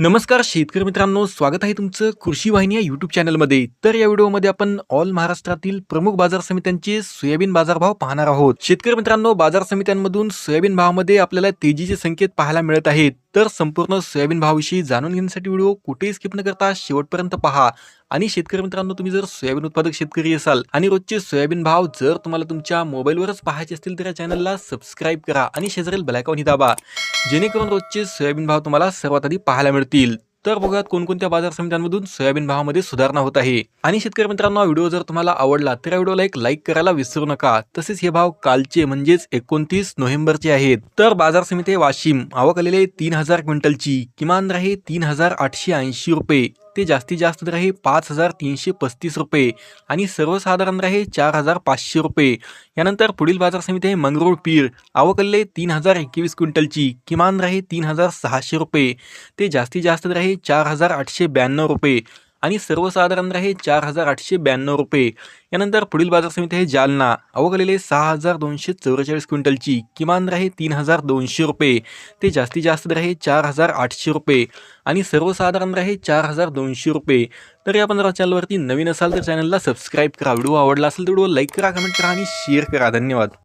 नमस्कार शेतकरी मित्रांनो स्वागत आहे तुमचं कृषी वाहिनी या युट्यूब चॅनलमध्ये तर या व्हिडिओमध्ये आपण ऑल महाराष्ट्रातील प्रमुख बाजार समित्यांचे सोयाबीन बाजारभाव पाहणार आहोत. शेतकरी मित्रांनो बाजार समित्यांमधून सोयाबीन भावामध्ये आपल्याला तेजीचे संकेत पाहायला मिळत आहेत. तर संपूर्ण सोयाबीन भावाविषयी जाणून घेण्यासाठी व्हिडिओ कुठेही स्किप न करता शेवटपर्यंत पहा. आणि शेतकरी मित्रांनो तुम्ही जर सोयाबीन उत्पादक शेतकरी असाल आणि रोजचे सोयाबीन भाव जर तुम्हाला तुमच्या मोबाईलवरच पाहायचे असतील तर या चॅनलला सबस्क्राईब करा आणि शेजारील बेलायकॉनही दाबा. जेणेकरून रोजचे सोयाबीन भाव तुम्हाला सर्वात आधी पाहायला मिळतील. तर बघूयात कोणकोणत्या बाजार समित्यांमधून सोयाबीन भावामध्ये सुधारणा होत आहे. आणि शेतकरी मित्रांनो व्हिडिओ जर तुम्हाला आवडला तर या व्हिडिओला एक लाईक करायला विसरू नका. तसेच हे भाव कालचे म्हणजेच एकोणतीस नोव्हेंबरचे आहेत. तर बाजार समिती वाशिम आवक आलेले तीन हजार क्विंटलची. किमान राहे तीन हजार आठशे ऐंशी रुपये. ते जास्तीत जास्त राहील पाच हजार तीनशे पस्तीस रुपये आणि सर्वसाधारण दर चार हजार पाचशे रुपये. यानंतर पुढील बाजार समिती आहे मंगरूळ पीर. आवकल्ले तीन हजार एकवीस क्विंटलची. किमान राहील तीन हजार सहाशे रुपये. ते जास्तीत जास्त दर चार हजार आठशे ब्याण्णव रुपये. आणि सर्वसाधारण आहे चार हजार आठशे ब्याण्णव रुपये. यानंतर पुढील बाजार समिती आहे जालना. अवघडलेले सहा हजार दोनशे चौवेचाळीस क्विंटलची. किमान दर आहे तीन हजार दोनशे रुपये. ते जास्तीत जास्त दर आहे चार हजार आठशे रुपये. आणि सर्वसाधारण राहे चार हजार दोनशे रुपये. तर या पंधरा चॅनलवरती नवीन असाल तर चॅनलला सबस्क्राईब करा. व्हिडिओ आवडला असेल तर व्हिडिओ लाईक करा कमेंट करा आणि शेअर करा. धन्यवाद.